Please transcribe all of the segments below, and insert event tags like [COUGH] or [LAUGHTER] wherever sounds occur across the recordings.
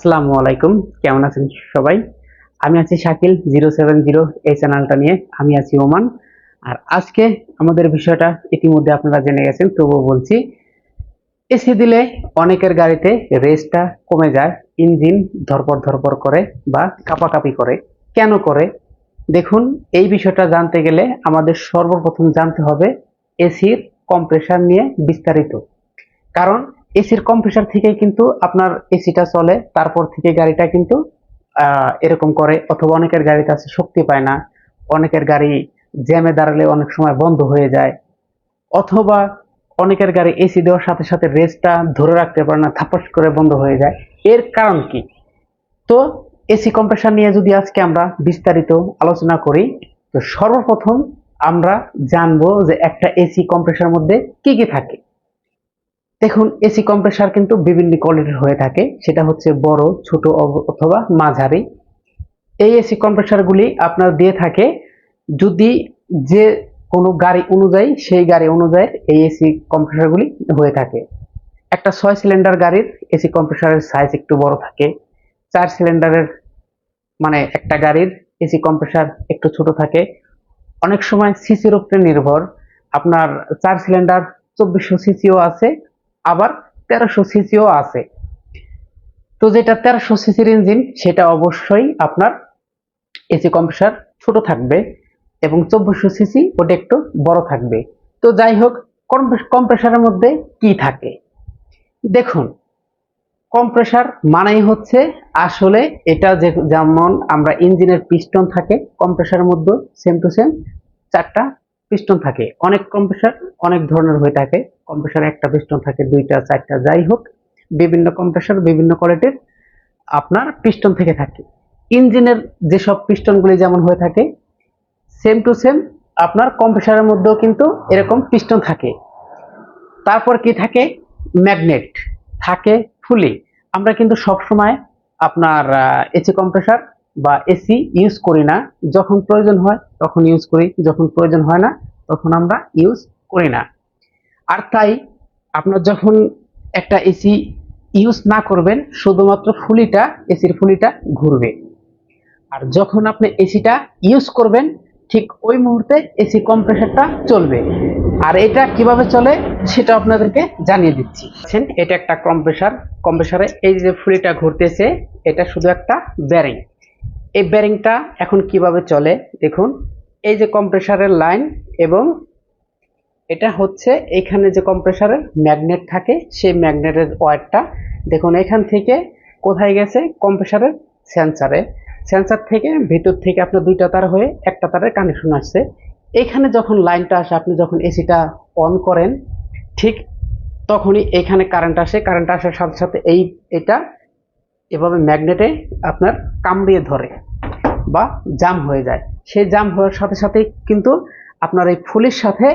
আসসালামু আলাইকুম। কেমন আছেন সবাই? আমি আছি শাকিল, জিরো সেভেন জিরো এই চ্যানেলটা নিয়ে। আমি আছি ওমান। আর আজকে আমাদের বিষয়টা ইতিমধ্যে আপনারা জেনে গেছেন, তবুও বলছি এসি দিলে অনেকের গাড়িতে রেসটা কমে যায়, ইঞ্জিন ধরপর ধরপর করে বা কাপাকাপি করে। কেন করে? দেখুন, এই বিষয়টা জানতে গেলে আমাদের সর্বপ্রথম জানতে হবে এসির কম্প্রেসার নিয়ে বিস্তারিত। কারণ এসির কম্প্রেসার থেকেই কিন্তু আপনার এসিটা চলে, তারপর থেকে গাড়িটা কিন্তু এরকম করে, অথবা অনেকের গাড়িতে আছে, শক্তি পায় না। অনেকের গাড়ি জ্যামে দাঁড়ালে অনেক সময় বন্ধ হয়ে যায়। অথবা অনেকের গাড়ি এসি দেওয়ার সাথে সাথে রেসটা ধরে রাখতে পারে না থাপাস করে বন্ধ হয়ে যায়। এর কারণ কি? তো এসি কম্প্রেসার নিয়ে যদি আজকে আমরা বিস্তারিত আলোচনা করি, তো সর্বপ্রথম আমরা জানব যে একটা এসি কম্প্রেসার মধ্যে কি কি থাকে। দেখুন এসি কম্প্রেসার কিন্তু বিভিন্ন কোয়ালিটির হয়ে থাকে। সেটা হচ্ছে বড়, ছোট অথবা মাঝারি। এই এসি কম্প্রেসারগুলি আপনার দিয়ে থাকে যদি যে কোনো গাড়ি অনুযায়ী, সেই গাড়ি অনুযায়ী এই এসি কম্প্রেসারগুলি হয়ে থাকে। একটা ছয় সিলিন্ডার গাড়ির এসি কম্প্রেসারের সাইজ একটু বড় থাকে। চার সিলিন্ডারের মানে একটা গাড়ির এসি কম্প্রেসার একটু ছোট থাকে। অনেক সময় সিসির উপরে নির্ভর। আপনার চার সিলিন্ডার চব্বিশশো সিসিও আছে। আবার তেরোশো সিসিও আছে। তো যেটা তেরোশো সিসির ইঞ্জিন, সেটা অবশ্যই আপনার এসি কম্প্রেসার ছোট থাকবে এবং চব্বিশশো সিসি ওটা একটু বড় থাকবে। তো যাই হোক কম্প্রেসারের মধ্যে কি থাকে? দেখুন, কম্প্রেসার মানেই হচ্ছে আসলে এটা যে, যেমন আমরা ইঞ্জিনের পিস্টন থাকে, কম্প্রেসারের মধ্যে সেম টু সেম চারটা পিস্টন থাকে। অনেক কম্প্রেসার অনেক ধরনের হয়ে থাকে। কম্প্রেসার একটা পিস্টন থাকে, দুইটা, চারটা, যাই হোক, বিভিন্ন কম্প্রেসার বিভিন্ন কোয়ালিটির আপনার পিস্টন থেকে থাকে। ইঞ্জিনের যেসব পিস্টনগুলি যেমন হয়ে থাকে সেম টু সেম আপনার কম্প্রেসারের মধ্যেও কিন্তু এরকম পিস্টন থাকে। তারপর কি থাকে? ম্যাগনেট থাকে, ফুলি। আমরা কিন্তু সব সময় আপনার এসি কম্প্রেসার বা এসি ইউজ করি না, যখন প্রয়োজন হয়, তখন ইউজ করি, যখন প্রয়োজন হয় না, তখন আমরা ইউজ করি না। আর তাই, আপনার যখন একটা এসি ইউজ না করবেন, শুধুমাত্র ফুলিটা এসির ফুলিটা ঘুরবে। আর যখন আপনি এসিটা ইউজ করবেন, ঠিক ওই মুহূর্তে এসি কম্প্রেসারটা চলবে। আর এটা কীভাবে চলে, সেটা আপনাদেরকে জানিয়ে দিচ্ছি। এটা একটা কম্প্রেসার কম্প্রেসারে এই যে ফুলিটা ঘুরতেছে, এটা শুধু একটা ব্যারিং এই ব্যারিংটা এখন কীভাবে চলে? দেখুন, এই যে কম্প্রেসারের লাইন এবং এটা হচ্ছে এখানে যে কম্প্রেসারের ম্যাগনেট থাকে, সেই ম্যাগনেটের ওয়্যারটা দেখুন, এখান থেকে কোথায় গেছে? কম্প্রেসারের সেন্সারে সেন্সার থেকে ভিতর থেকে আপনার দুইটা তার হয়ে একটা তারের কানেকশন আসছে। এখানে যখন লাইনটা আসে, আপনি যখন এসিটা অন করেন, ঠিক তখনই এখানে কারেন্ট আসে। কারেন্ট আসার সাথে সাথে এই, এটা এভাবে ম্যাগনেটে আপনার কামড়িয়ে ধরে বা জাম হয়ে যায়। সেই জাম হওয়ার সাথে সাথে কিন্তু আপনার এই ফুলের সাথে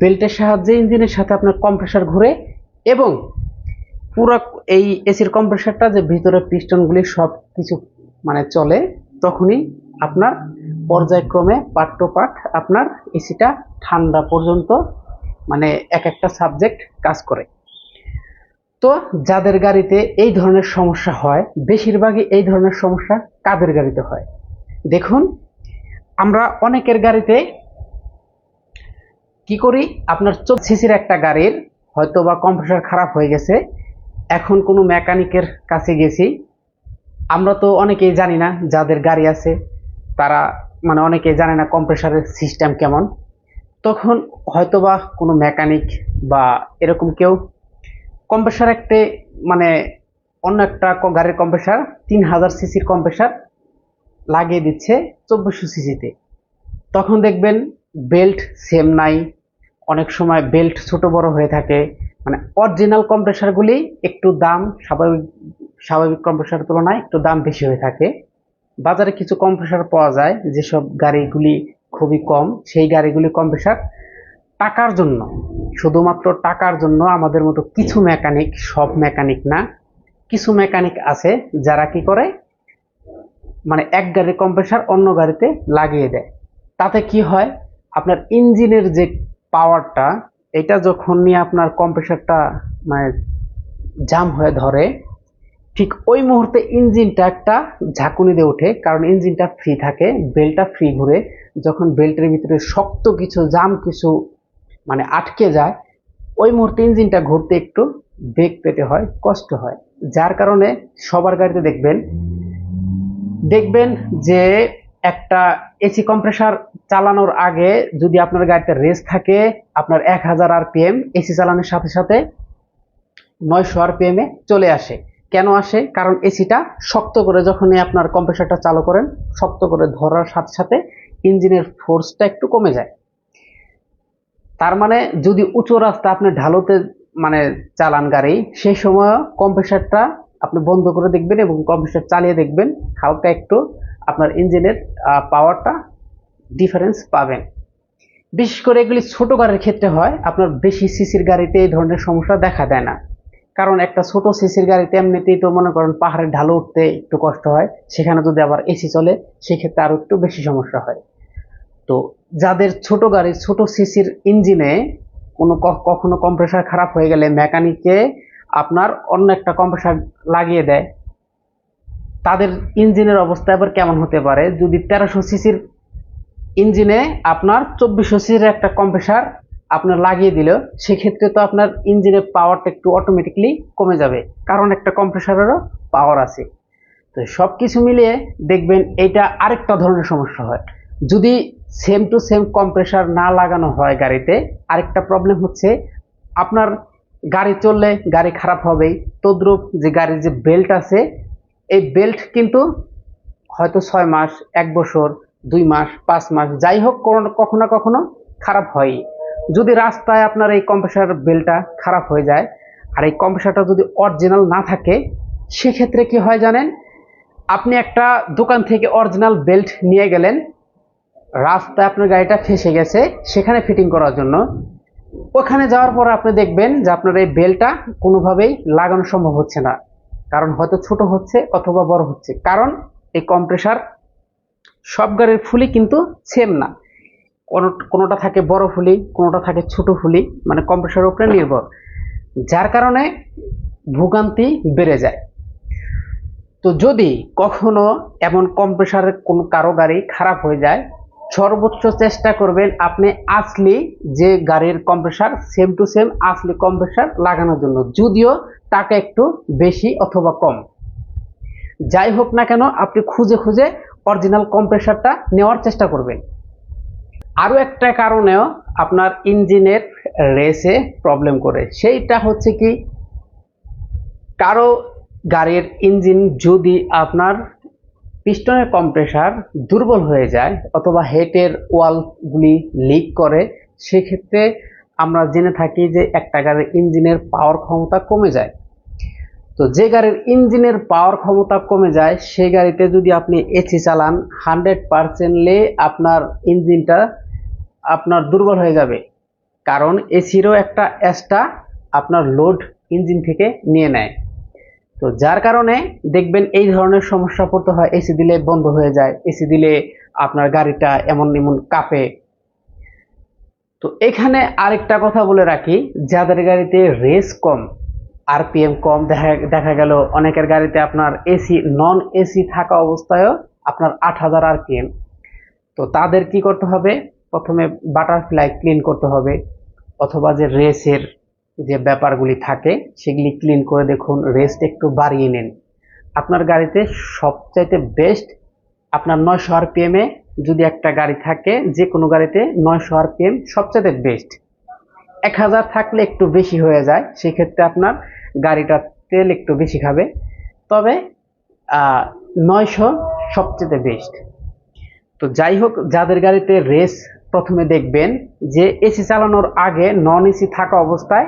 বেল্টের সাহায্যে, ইঞ্জিনের সাথে আপনার কম্প্রেসার ঘুরে এবং পুরো এই এসির কম্প্রেসারটা যে ভিতরে পিস্টনগুলি সব কিছু মানে চলে, তখনই আপনার পর্যায়ক্রমে পার্ট টু পার্ট আপনার এসিটা ঠান্ডা পর্যন্ত মানে এক একটা সাবজেক্ট কাজ করে। তো যাদের গাড়িতে এই ধরনের সমস্যা হয়, বেশিরভাগই এই ধরনের সমস্যা কাদের গাড়িতে হয়? দেখুন, আমরা অনেকের গাড়িতে কি করি? আপনার চোদ্দ সিসির একটা গাড়ির হয়তো বা কম্প্রেসার খারাপ হয়ে গেছে, এখন কোনো মেকানিকের কাছে গেছি। আমরা তো অনেকেই জানি না যাদের গাড়ি আছে, তারা মানে অনেকেই জানে না কম্প্রেসারের সিস্টেম কেমন। তখন হয়তোবা কোনো মেকানিক বা এরকম কেউ কম্প্রেসার একটি মানে অন্য একটা গাড়ির কম্প্রেসার তিন হাজার সিসির কম্প্রেসার লাগিয়ে দিচ্ছে চব্বিশশো সিসিতে তখন দেখবেন বেল্ট সেম নাই। অনেক সময় বেল্ট ছোট বড় হয়ে থাকে। মানে অরিজিনাল কম্প্রেসারগুলি একটু দাম স্বাভাবিক স্বাভাবিক কম্প্রেসারের তুলনায় একটু দাম বেশি হয়ে থাকে। বাজারে কিছু কম্প্রেসার পাওয়া যায়, যেসব গাড়িগুলি খুবই কম, সেই গাড়িগুলি কম্প্রেসার টাকার জন্য, শুধুমাত্র টাকার জন্য আমাদের মতো কিছু মেকানিক সব মেকানিক না, কিছু মেকানিক আছে যারা কি করে মানে এক গাড়ির কম্প্রেসার অন্য গাড়িতে লাগিয়ে দেয়। তাতে কি হয়, আপনার ইঞ্জিনের যে পাওয়ারটা এটা যখন নিয়ে আপনার কম্প্রেসারটা মানে জাম হয়ে ধরে, ঠিক ওই মুহূর্তে ইঞ্জিনটা একটা ঝাঁকুনি দিয়ে ওঠে, কারণ ইঞ্জিনটা ফ্রি থাকে বেল্টটা ফ্রি ঘুরে, যখন বেল্টের ভিতরে শক্ত কিছু জাম কিছু মানে আটকে যায়, ওই মুহূর্তে ইঞ্জিনটা ঘুরতে একটু বেগ পেতে হয়, কষ্ট হয়। যার কারণে সবার গাড়িতে দেখবেন দেখবেন যে একটা এসি কম্প্রেসার চালানোর আগে যদি আপনার গাড়িতে রেস থাকে, আপনার এক হাজার আরপিএম এসি চালানোর সাথে সাথে নয়শো আরপিএম এ চলে আসে। কেন আসে? কারণ এসিটা শক্ত করে যখনই আপনার কম্প্রেসারটা চালু করেন, শক্ত করে ধরার সাথে সাথে ইঞ্জিনের ফোর্সটা একটু কমে যায়। তার মানে যদি উঁচু রাস্তা আপনি ঢালুতে মানে চালান গাড়ি, সেই সময় কম্প্রেসারটা আপনি বন্ধ করে দেখবেন এবং কম্প্রেসার চালিয়ে দেখবেন। হালকা একটু আপনার ইঞ্জিনের পাওয়ারটা ডিফারেন্স পাবেন। বিশেষ করে এগুলি ছোট গাড়ির ক্ষেত্রে হয়, আপনার বেশি সিসির গাড়িতে এই ধরনের সমস্যা দেখা দেয় না। কারণ একটা ছোট সিসির গাড়িতে এমনিতেই তো মনে করেন পাহাড়ে ঢালু উঠতে একটু কষ্ট হয়, সেখানে যদি আবার এসি চলে, সেক্ষেত্রে আরও একটু বেশি সমস্যা হয়। তো যাদের ছোট গাড়ি, ছোট সিসির ইঞ্জিনে কোনো কখনো কম্প্রেসার খারাপ হয়ে গেলে মেকানিকে আপনার অন্য একটা কম্প্রেসার লাগিয়ে দেয়। তাদের ইঞ্জিনের অবস্থা এবার কেমন হতে পারে? যদি তেরোশো সিসির ইঞ্জিনে আপনার চব্বিশশো সিসির একটা কম্প্রেসার আপনার লাগিয়ে দিল, সেক্ষেত্রে তো আপনার ইঞ্জিনের পাওয়ারটা একটু অটোমেটিকলি কমে যাবে। কারণ একটা কম্প্রেসারেরও পাওয়ার আছে। তো সব কিছু মিলিয়ে দেখবেন এটা আরেকটা ধরনের সমস্যা হয়। যদি সেম টু সেম কম্প্রেসার না লাগানো হয় গাড়িতে। আরেকটা প্রবলেম হচ্ছে, আপনার গাড়ি চললে গাড়ি খারাপ হবেই তদ্রুপ যে গাড়ির যে বেল্ট আছে, এই বেল্ট কিন্তু হয়তো ছয় মাস, এক বছর, দুই মাস, পাঁচ মাস, যাই হোক কখনো না কখনো খারাপ হয়। যদি রাস্তায় আপনার এই কম্প্রেসার বেল্টটা খারাপ হয়ে যায়, আর এই কম্প্রেসারটা যদি অরিজিনাল না থাকে, সেক্ষেত্রে কি হয় জানেন? আপনি একটা দোকান থেকে অরিজিনাল বেল্ট নিয়ে গেলেন রাস্তায় আপনার গাড়িটা ফেসে গেছে, সেখানে ফিটিং করার জন্য। ওখানে যাওয়ার পর আপনি দেখবেন যে আপনার এই বেলটা কোনোভাবেই লাগানো সম্ভব হচ্ছে না। কারণ হয়তো ছোট হচ্ছে অথবা বড় হচ্ছে। কারণ এই কম্প্রেসার সব গাড়ির ফুলি কিন্তু সেম না। কোনো, কোনোটা থাকে বড় ফুলি, কোনোটা থাকে ছোট ফুলি মানে কম্প্রেসারের উপরে নির্ভর। যার কারণে ভোগান্তি বেড়ে যায়। তো যদি কখনো এমন কম্প্রেসারের কোনো কারও গাড়ি খারাপ হয়ে যায় সর্বোচ্চ চেষ্টা করবেন আপনি আসলি যে গাড়ির কম্প্রেসার সেম টু সেম আসলি কম্প্রেসার লাগানোর জন্য। যদিও টাকা একটু বেশি অথবা কম। যাই হোক না কেন, আপনি খুঁজে খুঁজে অরিজিনাল কম্প্রেসারটা নেওয়ার চেষ্টা করবেন। আরও একটা কারণেও আপনার ইঞ্জিনের রেসে প্রবলেম করে। সেইটা হচ্ছে কি, কারও গাড়ির ইঞ্জিন যদি আপনার পিস্টনের কম্প্রেসার দুর্বল হয়ে যায় অথবা হেটের ওয়ালগুলি লিক করে, সেক্ষেত্রে আমরা জেনে থাকি যে একটা গাড়ির ইঞ্জিনের পাওয়ার ক্ষমতা কমে যায়। তো যে গাড়ির ইঞ্জিনের পাওয়ার ক্ষমতা কমে যায় সেই গাড়িতে যদি আপনি এসি চালান, হান্ড্রেড পারসেন্টলি আপনার ইঞ্জিনটা আপনার দুর্বল হয়ে যাবে। কারণ এসিরও একটা এক্সট্রা আপনার লোড ইঞ্জিন থেকে নিয়ে নেয়। তো যার কারণে দেখবেন এই ধরনের সমস্যা পড়তে হয়, এসি দিলে বন্ধ হয়ে যায়, এসি দিলে আপনার গাড়িটা এমন এমন কাঁপে। তো এখানে আরেকটা কথা বলে রাখি, যাদের গাড়িতে রেস কম, আরপিএম কম, দেখা দেখা গেল অনেকের গাড়িতে আপনার এসি, নন এসি থাকা অবস্থায়ও আপনার আট হাজার আরপিএম। তো তাদের কি করতে হবে? প্রথমে বাটারফ্লাই ক্লিন করতে হবে, অথবা যে রেসের যে ব্যাপারগুলি থাকে, সেগুলি ক্লিন করে দেখুন রেস্ট একটু বাড়িয়ে নেন। আপনার গাড়িতে সবচাইতে বেস্ট আপনার নয়শো আরপিএমে যদি একটা গাড়ি থাকে যে কোনো গাড়িতে নয়শো আরপিএম সবচাইতে বেস্ট এক হাজার থাকলে একটু বেশি হয়ে যায়, সেক্ষেত্রে আপনার গাড়িটা তেল একটু বেশি খাবে। তবে নয়শো সবচেয়ে বেস্ট তো যাই হোক, যাদের গাড়িতে রেস প্রথমে দেখবেন যে এসি চালানোর আগে নন এসি থাকা অবস্থায়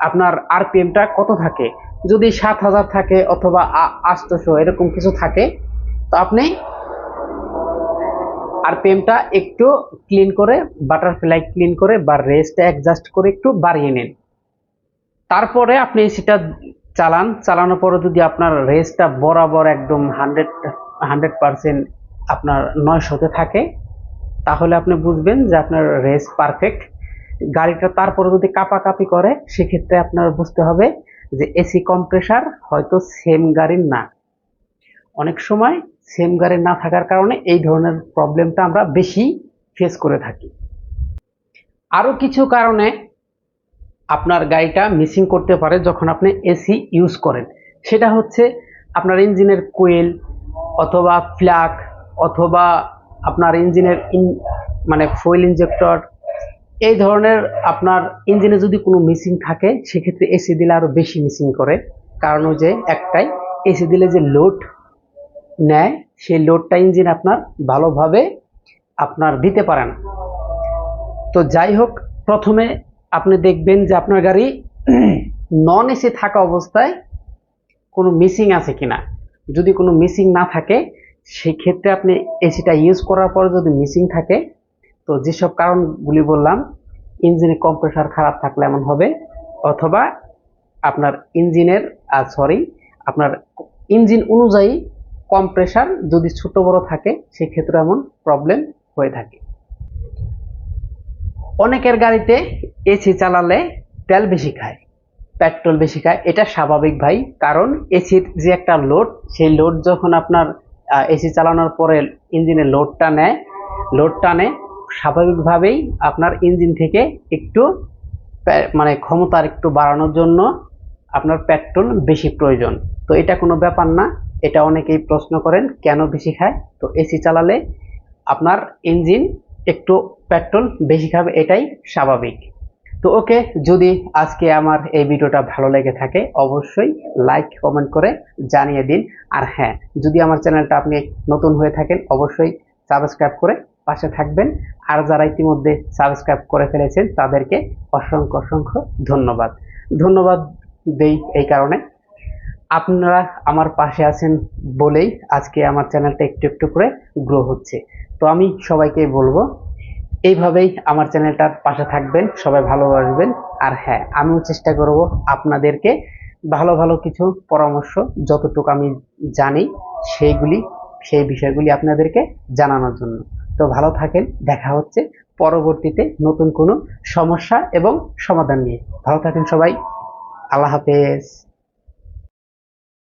আপনার আরপিএমটা কত থাকে? যদি সাত হাজার থাকে অথবা আটশোশো এরকম কিছু থাকে, তো আপনি আরপিএমটা একটু ক্লিন করে বাটারফ্লাই ক্লিন করে বা রেস্ট অ্যাডজাস্ট করে একটু বাড়িয়ে নিন। তারপরে আপনি সেটা চালান। চালানোর পরে যদি আপনার রেসটা বরাবর একদম হান্ড্রেড হান্ড্রেড পারসেন্ট আপনার নয়শোতে থাকে, তাহলে আপনি বুঝবেন যে আপনার রেস পারফেক্ট গাড়িটা তারপরে যদি কাপাকাপি করে, সেক্ষেত্রে আপনার বুঝতে হবে যে এসি কম্প্রেসার হয়তো সেম গাড়ির না। অনেক সময় সেম গাড়ির না থাকার কারণে এই ধরনের প্রবলেমটা আমরা বেশি ফেস করে থাকি। আরও কিছু কারণে আপনার গাড়িটা মিসিং করতে পারে যখন আপনি এসি ইউজ করেন। সেটা হচ্ছে আপনার ইঞ্জিনের কোয়েল অথবা ফ্ল্যাগ অথবা আপনার ইঞ্জিনের ইন মানে ফুয়েল ইনজেক্টর এই ধরনের আপনার ইঞ্জিনে যদি কোনো মিসিং থাকে, সেক্ষেত্রে এসি দিলে আরও বেশি মিসিং করে। কারণ যে একটাই এসি দিলে যে লোড নেয়, সেই লোডটা ইঞ্জিন আপনার ভালোভাবে আপনার দিতে পারে না। তো যাই হোক, প্রথমে আপনি দেখবেন যে আপনার গাড়ি [CLEARS THROAT] নন এসি থাকা অবস্থায় কোনো মিসিং আছে কিনা। যদি কোনো মিসিং না থাকে, সেক্ষেত্রে আপনি এসিটা ইউজ করার পর যদি মিসিং থাকে তো যেসব কারণগুলি বললাম ইঞ্জিনের কম্প্রেসার খারাপ থাকলে এমন হবে, অথবা আপনার ইঞ্জিনের সরি আপনার ইঞ্জিন অনুযায়ী কম্প্রেসার যদি ছোট বড় থাকে সেক্ষেত্রে এমন প্রবলেম হয়ে থাকে। অনেকের গাড়িতে এসি চালালে তেল বেশি খায়, পেট্রোল বেশি খায়, এটা স্বাভাবিক ভাই, কারণ এসির যে একটা লোড সেই লোড যখন আপনার এসি চালানোর পরে ইঞ্জিনের লোডটা নেয় লোড টানে স্বাভাবিকভাবেই আপনার ইঞ্জিন থেকে একটু মানে ক্ষমতার একটু বাড়ানোর জন্য আপনার পেট্রোল বেশি প্রয়োজন। তো এটা কোনো ব্যাপার না, এটা অনেকেই প্রশ্ন করেন, কেন বেশি খায়? তো এসি চালালে আপনার ইঞ্জিন একটু পেট্রোল বেশি খাবে, এটাই স্বাভাবিক। তো ওকে, যদি আজকে আমার এই ভিডিওটা ভালো লেগে থাকে, অবশ্যই লাইক, কমেন্ট করে জানিয়ে দিন। আর হ্যাঁ যদি আমার চ্যানেলটা আপনি নতুন হয়ে থাকেন, অবশ্যই সাবস্ক্রাইব করে পাশে থাকবেন। আর যারা ইতিমধ্যে সাবস্ক্রাইব করে ফেলেছেন, তাদেরকে অসংখ্য অসংখ্য ধন্যবাদ। ধন্যবাদ দেই এই কারণে। আপনারা আমার পাশে আছেন বলেই আজকে আমার চ্যানেলটা একটু একটু করে গ্রো হচ্ছে। তো আমি সবাইকে বলব, এইভাবেই আমার চ্যানেলটার পাশে থাকবেন, সবাই ভালোবাসবেন আর হ্যাঁ আমিও চেষ্টা করব আপনাদেরকে ভালো ভালো কিছু পরামর্শ, যতটুকু আমি জানি, সেইগুলি, সেই বিষয়গুলি আপনাদেরকে জানানোর জন্য। তো ভালো থাকেন, দেখা হচ্ছে পরবর্তীতে নতুন কোনো সমস্যা এবং সমাধান নিয়ে। ভালো থাকেন সবাই, আল্লাহ হাফেজ।